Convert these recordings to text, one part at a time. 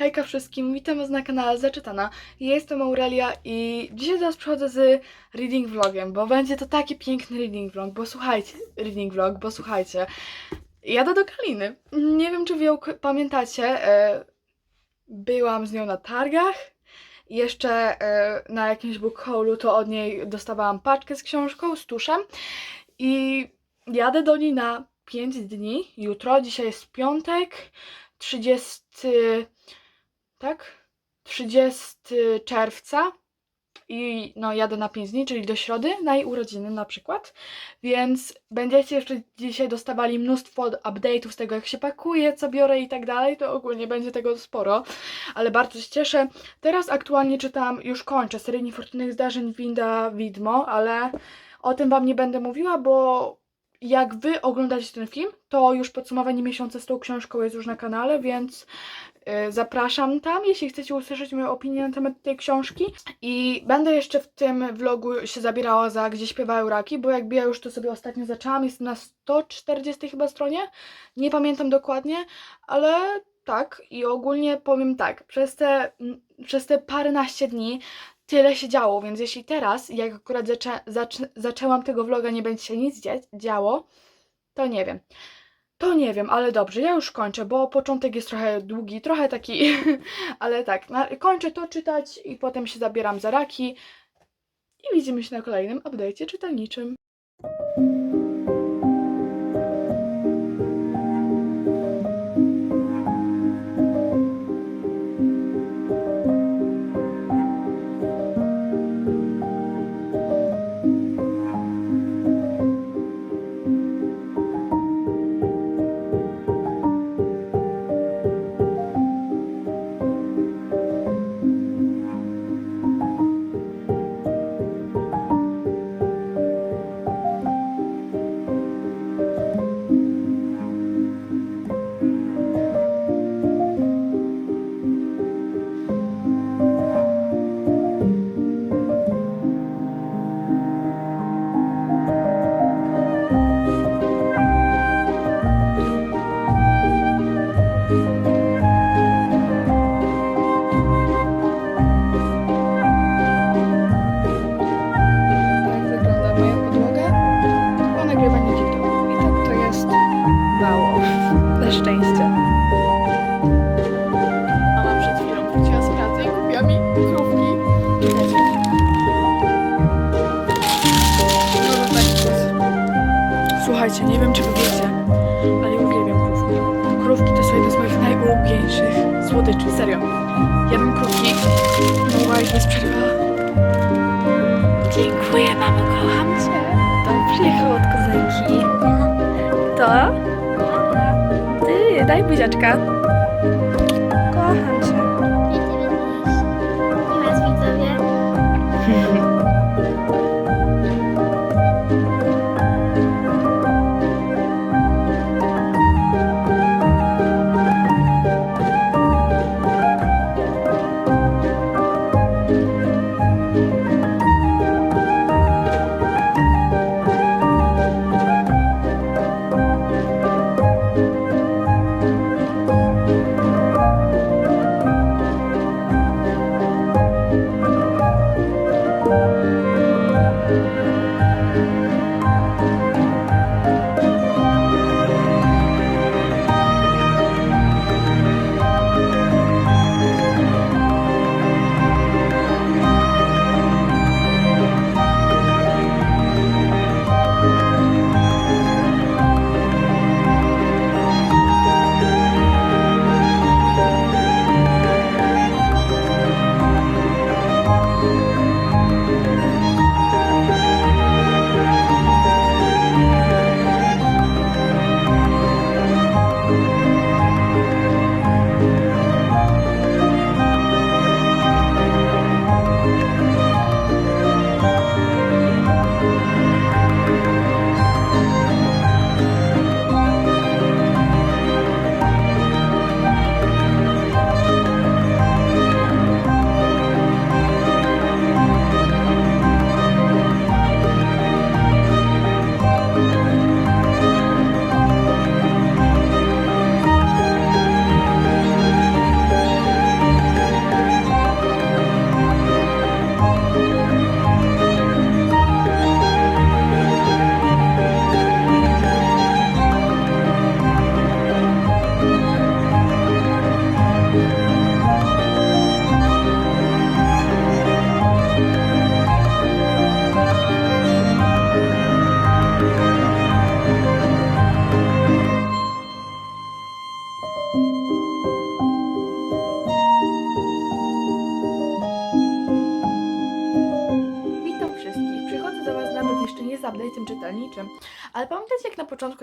Hejka wszystkim, witam was na kanale Zaczytana. Ja jestem Aurelia i dzisiaj do przychodzę z reading vlogiem, bo będzie to taki piękny reading vlog, bo słuchajcie, reading vlog, bo słuchajcie, jadę do Kaliny. Nie wiem, czy wy ją pamiętacie, e, byłam z nią na targach, jeszcze e, na jakimś book haulu to od niej dostawałam paczkę z książką, z tuszem i jadę do niej na 5 dni, jutro, dzisiaj jest piątek, 30 tak? 30 czerwca i no jadę na 5 dni, czyli do środy, na jej urodziny na przykład. Więc będziecie jeszcze dzisiaj dostawali mnóstwo update'ów z tego, jak się pakuje, co biorę i tak dalej. To ogólnie będzie tego sporo, ale bardzo się cieszę. Teraz aktualnie czytam, już kończę serię niefortunnych zdarzeń Winda Widmo, ale o tym Wam nie będę mówiła, bo jak Wy oglądacie ten film, to już podsumowanie miesiąca z tą książką jest już na kanale, więc y, zapraszam tam, jeśli chcecie usłyszeć moją opinię na temat tej książki. I będę jeszcze w tym vlogu się zabierała za Gdzie śpiewają raki, bo jakby ja już to sobie ostatnio zaczęłam, jestem na 140 chyba stronie, nie pamiętam dokładnie, ale tak i ogólnie powiem tak, przez te, mm, przez te paręnaście dni tyle się działo, więc jeśli teraz, jak akurat zaczę, zaczę, zaczęłam tego vloga, nie będzie się nic dzia- działo, to nie wiem. To nie wiem, ale dobrze, ja już kończę, bo początek jest trochę długi, trochę taki, ale tak, kończę to czytać i potem się zabieram za raki i widzimy się na kolejnym update'cie czytelniczym. Daj buziaczka. Kocham cię.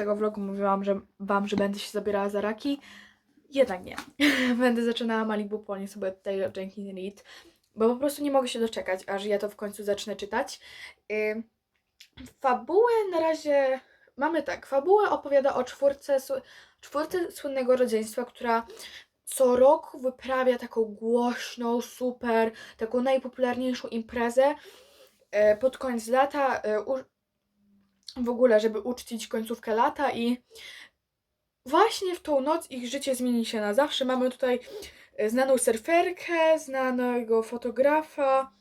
Tego vlogu mówiłam, że wam, że będę się zabierała za raki? Jednak nie. będę zaczynała Malibu Płonie sobie od Taylor Jenkins Reid, bo po prostu nie mogę się doczekać, aż ja to w końcu zacznę czytać. Ym, fabułę na razie mamy tak. Fabuła opowiada o czwórce, czwórce słynnego rodzeństwa, która co roku wyprawia taką głośną, super, taką najpopularniejszą imprezę e, pod koniec lata, u, w ogóle, żeby uczcić końcówkę lata i właśnie w tą noc ich życie zmieni się na zawsze. Mamy tutaj e, znaną surferkę, znanego fotografa.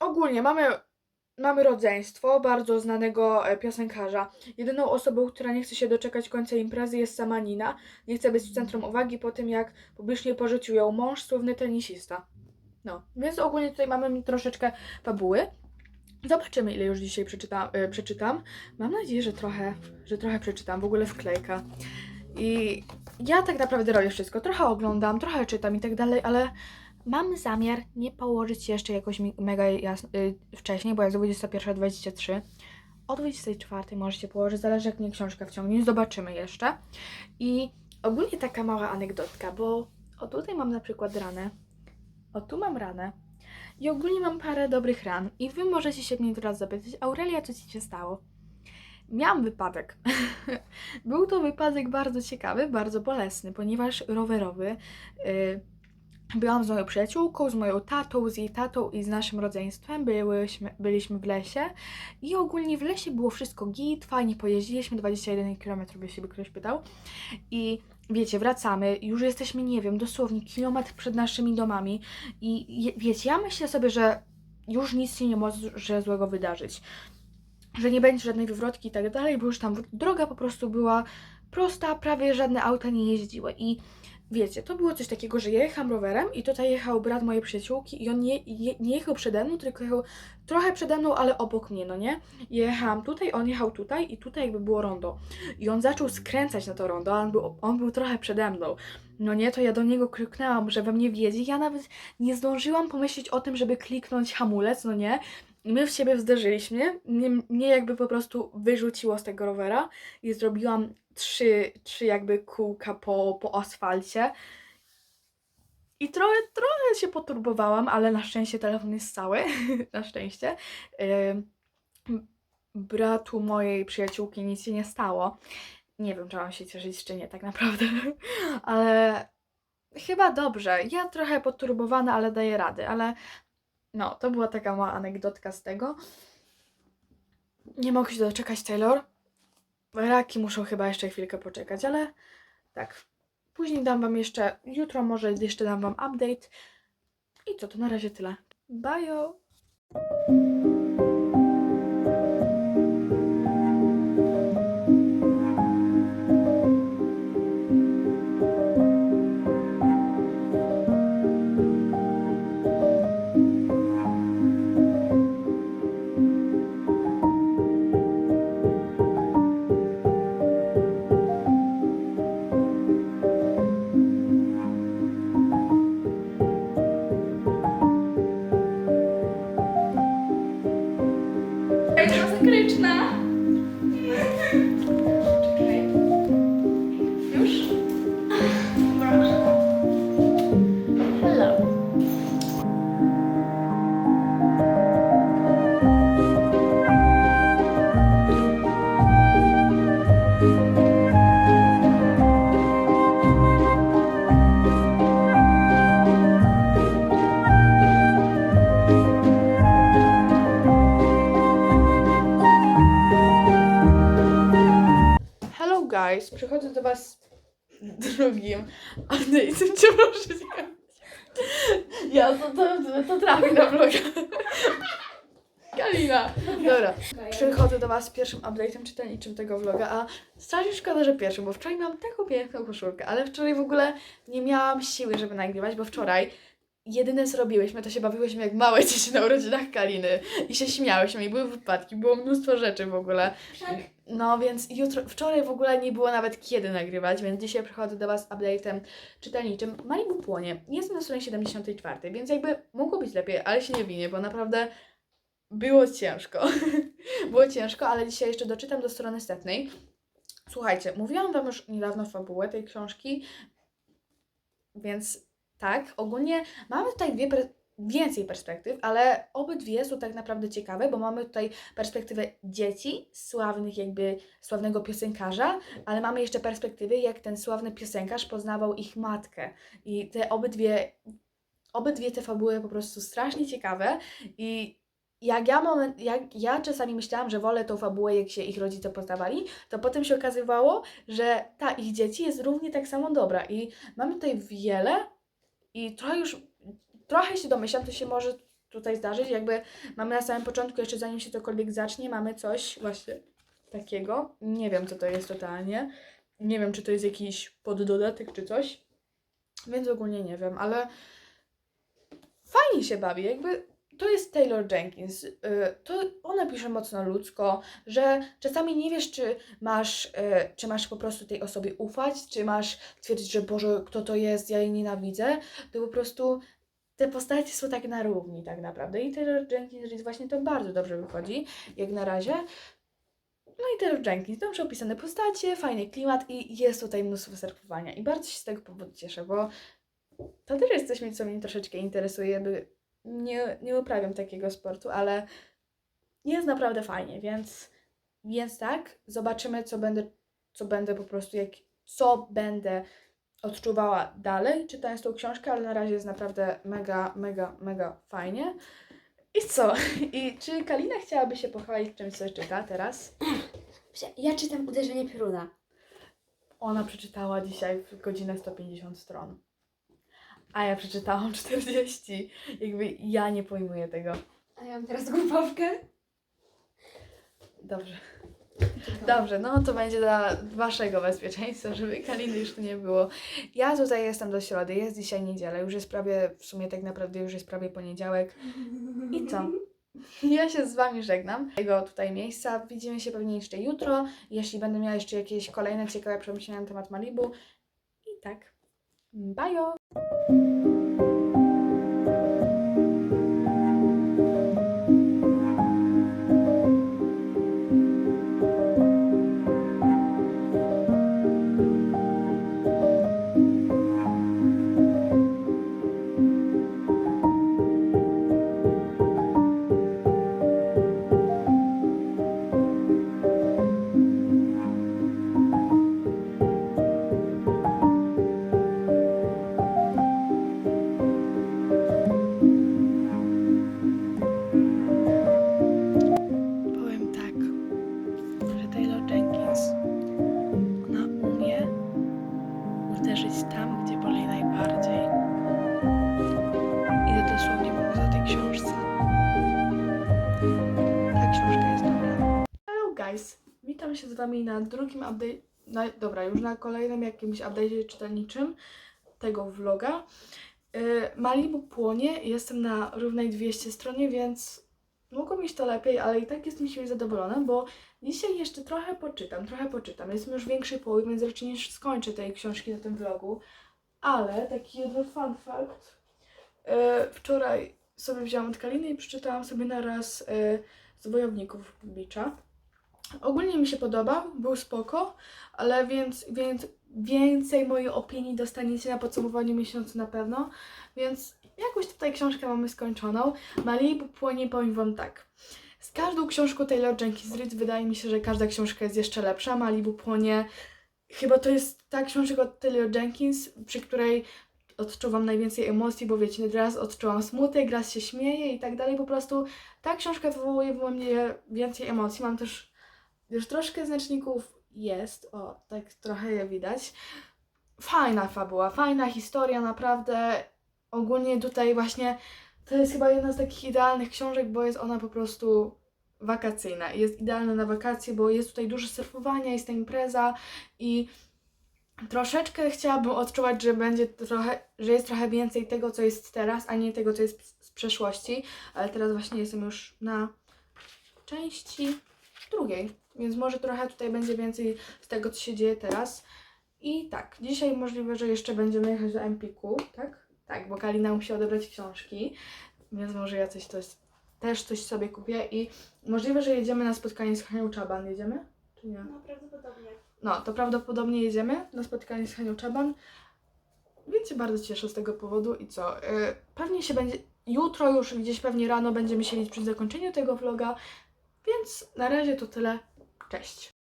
Ogólnie mamy, mamy rodzeństwo bardzo znanego e, piosenkarza. Jedyną osobą, która nie chce się doczekać końca imprezy jest sama Nina. Nie chce być w centrum uwagi po tym, jak publicznie porzucił ją mąż, słynny tenisista. No, więc ogólnie tutaj mamy troszeczkę fabuły. Zobaczymy, ile już dzisiaj przeczyta, y, przeczytam. Mam nadzieję, że trochę, że trochę przeczytam, w ogóle wklejka. I ja tak naprawdę robię wszystko. Trochę oglądam, trochę czytam i tak dalej, ale mam zamiar nie położyć się jeszcze jakoś mega jasno, y, wcześniej, bo jest 21.23. O 24.00 możecie położyć, zależy jak mnie książka wciągnie, zobaczymy jeszcze. I ogólnie taka mała anegdotka, bo o tutaj mam na przykład ranę, o tu mam ranę, i ogólnie mam parę dobrych ran. I wy możecie się mnie teraz zapytać, Aurelia, co ci się stało? Miałam wypadek. Był to wypadek bardzo ciekawy, bardzo bolesny, ponieważ rowerowy. Yy, byłam z moją przyjaciółką, z moją tatą, z jej tatą i z naszym rodzeństwem. Byłyśmy, byliśmy w lesie i ogólnie w lesie było wszystko git, fajnie pojeździliśmy, 21 km, jeśli by ktoś pytał. I wiecie, wracamy, już jesteśmy, nie wiem, dosłownie kilometr przed naszymi domami i wiecie, ja myślę sobie, że już nic się nie może złego wydarzyć. Że nie będzie żadnej wywrotki i tak dalej, bo już tam droga po prostu była prosta, prawie żadne auta nie jeździły. I wiecie, to było coś takiego, że ja jechałam rowerem i tutaj jechał brat mojej przyjaciółki i on nie, je, nie jechał przede mną, tylko jechał trochę przede mną, ale obok mnie, no nie? Jechałam tutaj, on jechał tutaj i tutaj jakby było rondo. I on zaczął skręcać na to rondo, on był, on był trochę przede mną. No nie, to ja do niego kliknęłam, że we mnie wiedzie. Ja nawet nie zdążyłam pomyśleć o tym, żeby kliknąć hamulec, no nie. I my w siebie zderzyliśmy. Mnie, mnie jakby po prostu wyrzuciło z tego rowera i zrobiłam trzy, trzy jakby kółka po, po asfalcie. I trochę, trochę się poturbowałam, ale na szczęście telefon jest cały. na szczęście. Bratu mojej przyjaciółki nic się nie stało. Nie wiem, czy mam się cieszyć, czy nie, tak naprawdę. ale chyba dobrze. Ja trochę poturbowana, ale daję rady. Ale no, to była taka mała anegdotka z tego. Nie mogę się doczekać, Taylor. Raki muszą chyba jeszcze chwilkę poczekać, ale tak. Później dam wam jeszcze, jutro może jeszcze dam wam update. I co, to na razie tyle. Bye! Masakryczna! Drugim update'em, czy proszę cię. Ja to, to, to trafi na vloga. Kalina. Dobra, przychodzę do was z pierwszym update'em czytelniczym tego vloga, a strasznie szkoda, że pierwszym, bo wczoraj miałam taką piękną koszulkę, ale wczoraj w ogóle nie miałam siły, żeby nagrywać, bo wczoraj jedyne co robiłyśmy, to się bawiłyśmy jak małe dzieci na urodzinach Kaliny i się śmiałyśmy i były wypadki, było mnóstwo rzeczy w ogóle. No więc jutro, wczoraj w ogóle nie było nawet kiedy nagrywać, więc dzisiaj przychodzę do Was z update'em czytelniczym. Malibu płonie. Jestem na stronie 74, więc jakby mogło być lepiej, ale się nie winię, bo naprawdę było ciężko. było ciężko, ale dzisiaj jeszcze doczytam do strony setnej. Słuchajcie, mówiłam Wam już niedawno fabułę tej książki, więc tak, ogólnie mamy tutaj dwie per- więcej perspektyw, ale obydwie są tak naprawdę ciekawe, bo mamy tutaj perspektywę dzieci, sławnych jakby, sławnego piosenkarza, ale mamy jeszcze perspektywy, jak ten sławny piosenkarz poznawał ich matkę. I te obydwie, obydwie te fabuły po prostu strasznie ciekawe i jak ja, moment, jak ja czasami myślałam, że wolę tą fabułę, jak się ich rodzice poznawali, to potem się okazywało, że ta ich dzieci jest równie tak samo dobra. I mamy tutaj wiele i trochę już, trochę się domyślam, to się może tutaj zdarzyć, jakby mamy na samym początku, jeszcze zanim się cokolwiek zacznie, mamy coś właśnie takiego. Nie wiem, co to jest totalnie. Nie wiem, czy to jest jakiś poddodatek, czy coś. Więc ogólnie nie wiem, ale fajnie się bawi, jakby to jest Taylor Jenkins. y, To ona pisze mocno ludzko, że czasami nie wiesz, czy masz, y, czy masz po prostu tej osobie ufać, czy masz twierdzić, że Boże, kto to jest, ja jej nienawidzę. To po prostu te postacie są tak na równi tak naprawdę. I Taylor Jenkins właśnie to bardzo dobrze wychodzi, jak na razie. No i Taylor Jenkins, dobrze opisane postacie, fajny klimat i jest tutaj mnóstwo surfowania. I bardzo się z tego powodu cieszę, bo to też jest coś, co mnie troszeczkę interesuje, by nie, nie uprawiam takiego sportu, ale jest naprawdę fajnie, więc, więc tak, zobaczymy, co będę, co będę po prostu, jak, co będę odczuwała dalej, czytając tą książkę, ale na razie jest naprawdę mega, mega, mega fajnie. I co? I czy Kalina chciałaby się pochwalić czymś, co czyta teraz? Ja czytam Uderzenie pioruna. Ona przeczytała dzisiaj w godzinę 150 stron. A ja przeczytałam 40. Jakby ja nie pojmuję tego. A ja mam teraz grupowkę. Dobrze. Dobrze, no to będzie dla waszego bezpieczeństwa, żeby Kaliny już tu nie było. Ja tutaj jestem do środy, jest dzisiaj niedziela, już jest prawie, w sumie tak naprawdę już jest prawie poniedziałek. I co? Ja się z wami żegnam. Tego tutaj miejsca. Widzimy się pewnie jeszcze jutro, jeśli będę miała jeszcze jakieś kolejne ciekawe przemyślenia na temat Malibu. I tak. Bajo! Powiem drugim update, dobra, już na kolejnym jakimś update'ie czytelniczym tego vloga. Yy, Malibu płonie, jestem na równej 200 stronie, więc Mogło mieć to lepiej, ale i tak jestem siebie zadowolona, bo dzisiaj jeszcze trochę poczytam, trochę poczytam. Jestem już w większej połowie, więc raczej nie skończę tej książki na tym vlogu. Ale taki jeden fun fact. E, wczoraj sobie wzięłam od Kaliny i przeczytałam sobie naraz e, z Wojowników Bicza. Ogólnie mi się podoba, był spoko, ale więc, więc więcej mojej opinii dostaniecie na podsumowaniu miesiąca na pewno, więc jakąś tutaj książkę mamy skończoną. Malibu płonie, powiem Wam tak. Z każdą książką Taylor Jenkins Reid wydaje mi się, że każda książka jest jeszcze lepsza. Malibu płonie, chyba to jest ta książka od Taylor Jenkins, przy której odczuwam najwięcej emocji, bo wiecie, raz odczuwam smutek, raz się śmieję i tak dalej. Po prostu ta książka wywołuje we mnie więcej emocji. Mam też już troszkę znaczników jest, o, tak trochę je widać. Fajna fabuła, fajna historia, naprawdę. Ogólnie tutaj właśnie to jest chyba jedna z takich idealnych książek, bo jest ona po prostu wakacyjna. Jest idealna na wakacje, bo jest tutaj dużo surfowania, jest ta impreza i troszeczkę chciałabym odczuwać, że będzie trochę, że jest trochę więcej tego, co jest teraz, a nie tego, co jest z przeszłości, ale teraz właśnie jestem już na części drugiej, więc może trochę tutaj będzie więcej z tego, co się dzieje teraz. I tak, dzisiaj możliwe, że jeszcze będziemy jechać do Empiku, tak? Tak, bo Kalina musi odebrać książki, więc może jacyś to jest też coś sobie kupię i możliwe, że jedziemy na spotkanie z Hanią Czaban. Jedziemy? Czy nie? No prawdopodobnie. No, to prawdopodobnie jedziemy na spotkanie z Hanią Czaban. Więc się bardzo cieszę z tego powodu i co? Yy, pewnie się będzie. Jutro już gdzieś pewnie rano będziemy siedzieć przy zakończeniu tego vloga. Więc na razie to tyle. Cześć.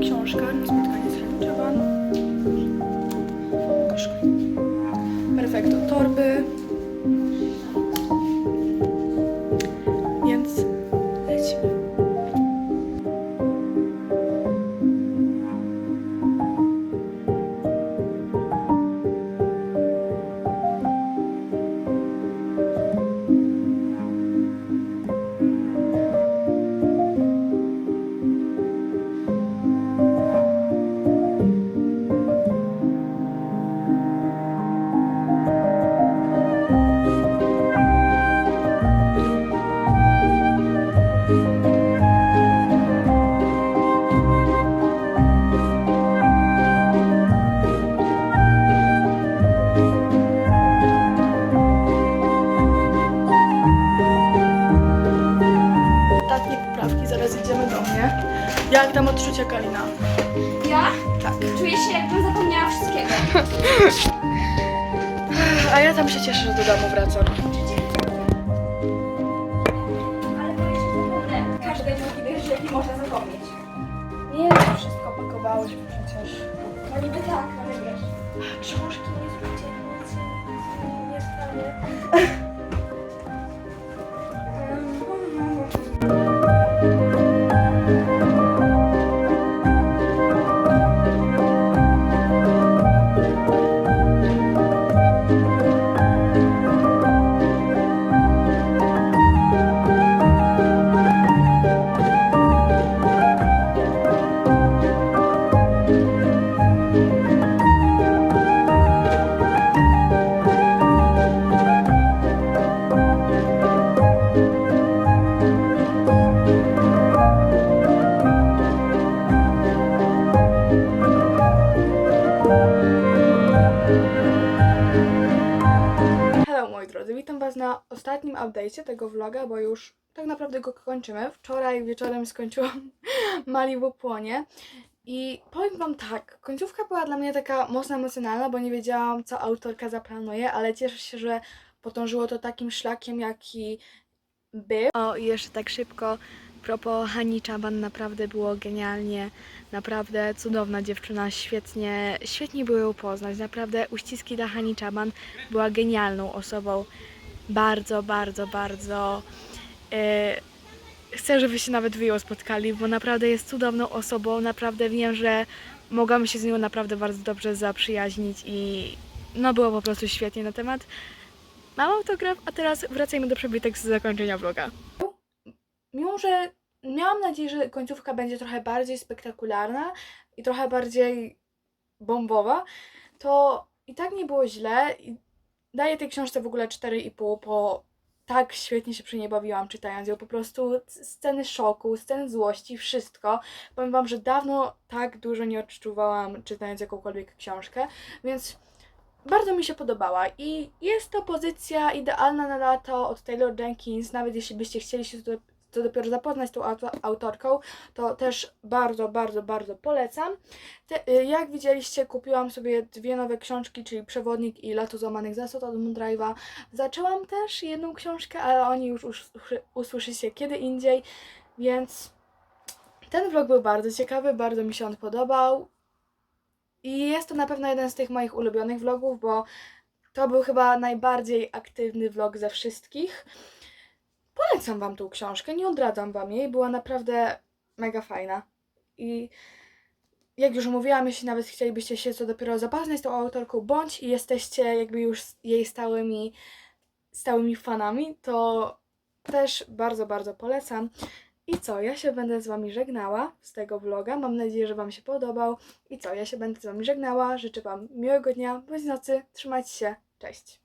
Książka Książki nie zróbcie, update'cie tego vloga, bo już tak naprawdę go kończymy. Wczoraj wieczorem skończyłam Malibu Płonie i powiem wam tak, końcówka była dla mnie taka mocno emocjonalna, bo nie wiedziałam co autorka zaplanuje, ale cieszę się, że podążyło to takim szlakiem, jaki był. O jeszcze tak szybko, propos Hani Czaban, naprawdę było genialnie, naprawdę cudowna dziewczyna, świetnie, świetnie było ją poznać, naprawdę uściski dla Hani Czaban, była genialną osobą. Bardzo, bardzo, bardzo. e, chcę, żeby się nawet wy ją spotkali, bo naprawdę jest cudowną osobą. Naprawdę wiem, że mogłam się z nią naprawdę bardzo dobrze zaprzyjaźnić i no było po prostu świetnie na temat. Mam autograf, a teraz wracajmy do przebitek z zakończenia vloga. Mimo, że miałam nadzieję, że końcówka będzie trochę bardziej spektakularna i trochę bardziej bombowa, to i tak nie było źle. Daję tej książce w ogóle 4,5, bo tak świetnie się przy niej bawiłam czytając ją. Po prostu sceny szoku, sceny złości, wszystko. Powiem Wam, że dawno tak dużo nie odczuwałam czytając jakąkolwiek książkę, więc bardzo mi się podobała i jest to pozycja idealna na lato od Taylor Jenkins, nawet jeśli byście chcieli się to, to dopiero zapoznać z tą auto, autorką, to też bardzo, bardzo, bardzo polecam. Te, y, jak widzieliście, kupiłam sobie dwie nowe książki, czyli Przewodnik i Lato Złamanych Zasad od Moondrive'a. Zaczęłam też jedną książkę, ale oni już usłyszy- usłyszycie kiedy indziej, więc ten vlog był bardzo ciekawy, bardzo mi się on podobał. I jest to na pewno jeden z tych moich ulubionych vlogów, bo to był chyba najbardziej aktywny vlog ze wszystkich. Polecam Wam tą książkę, nie odradzam Wam jej, była naprawdę mega fajna. I jak już mówiłam, jeśli nawet chcielibyście się co dopiero zapoznać z tą autorką, bądź jesteście jakby już jej stałymi, stałymi fanami, to też bardzo, bardzo polecam. I co, ja się będę z Wami żegnała z tego vloga. Mam nadzieję, że Wam się podobał. I co, ja się będę z Wami żegnała. Życzę Wam miłego dnia, bądź nocy. Trzymajcie się. Cześć.